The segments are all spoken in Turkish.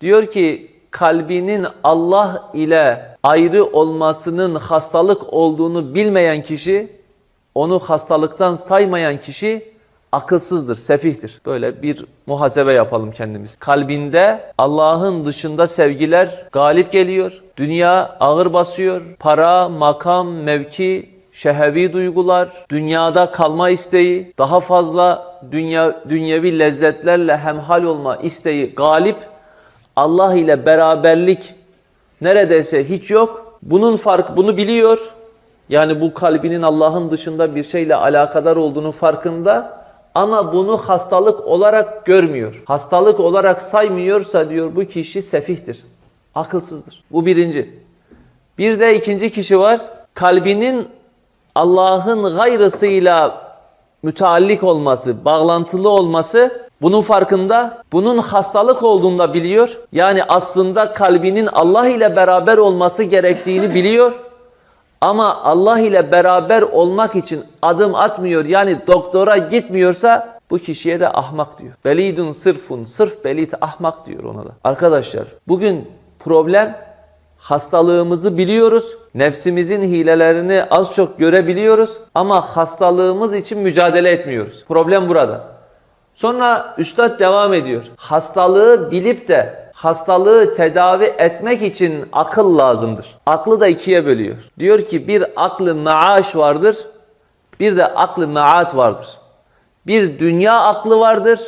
Diyor ki kalbinin Allah ile ayrı olmasının hastalık olduğunu bilmeyen kişi, onu hastalıktan saymayan kişi akılsızdır, sefihtir. Böyle bir muhasebe yapalım kendimiz. Kalbinde Allah'ın dışında sevgiler galip geliyor. Dünya ağır basıyor. Para, makam, mevki, şehevi duygular, dünyada kalma isteği, daha fazla dünya dünyevi lezzetlerle hemhal olma isteği galip. Allah ile beraberlik neredeyse hiç yok. Bunun fark bunu biliyor. Yani bu kalbinin Allah'ın dışında bir şeyle alakadar olduğunu farkında ama bunu hastalık olarak görmüyor. Hastalık olarak saymıyorsa diyor bu kişi sefihtir. Akılsızdır. Bu birinci. Bir de ikinci kişi var. Kalbinin Allah'ın gayrısıyla müteallik olması, bağlantılı olması bunun farkında, bunun hastalık olduğunda biliyor. Yani aslında kalbinin Allah ile beraber olması gerektiğini biliyor. Ama Allah ile beraber olmak için adım atmıyor yani doktora gitmiyorsa bu kişiye de ahmak diyor. Belidun sırfun, sırf belit ahmak diyor ona da. Arkadaşlar bugün problem hastalığımızı biliyoruz. Nefsimizin hilelerini az çok görebiliyoruz ama hastalığımız için mücadele etmiyoruz. Problem burada. Sonra üstad devam ediyor. Hastalığı bilip de hastalığı tedavi etmek için akıl lazımdır. Aklı da ikiye bölüyor. Diyor ki bir aklı maaş vardır, bir de aklı maat vardır. Bir dünya aklı vardır,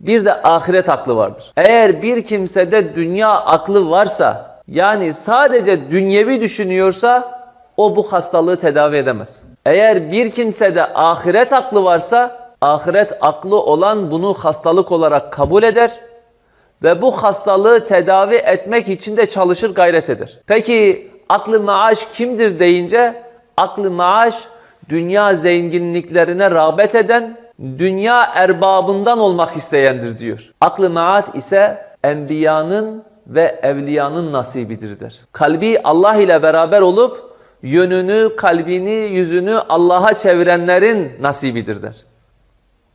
bir de ahiret aklı vardır. Eğer bir kimsede dünya aklı varsa, yani sadece dünyevi düşünüyorsa, o bu hastalığı tedavi edemez. Eğer bir kimsede ahiret aklı varsa, ahiret aklı olan bunu hastalık olarak kabul eder ve bu hastalığı tedavi etmek için de çalışır gayret eder. Peki aklı maaş kimdir deyince aklı maaş dünya zenginliklerine rağbet eden, dünya erbabından olmak isteyendir diyor. Aklı maat ise enbiyanın ve evliyanın nasibidir der. Kalbi Allah ile beraber olup yönünü, kalbini, yüzünü Allah'a çevirenlerin nasibidir der.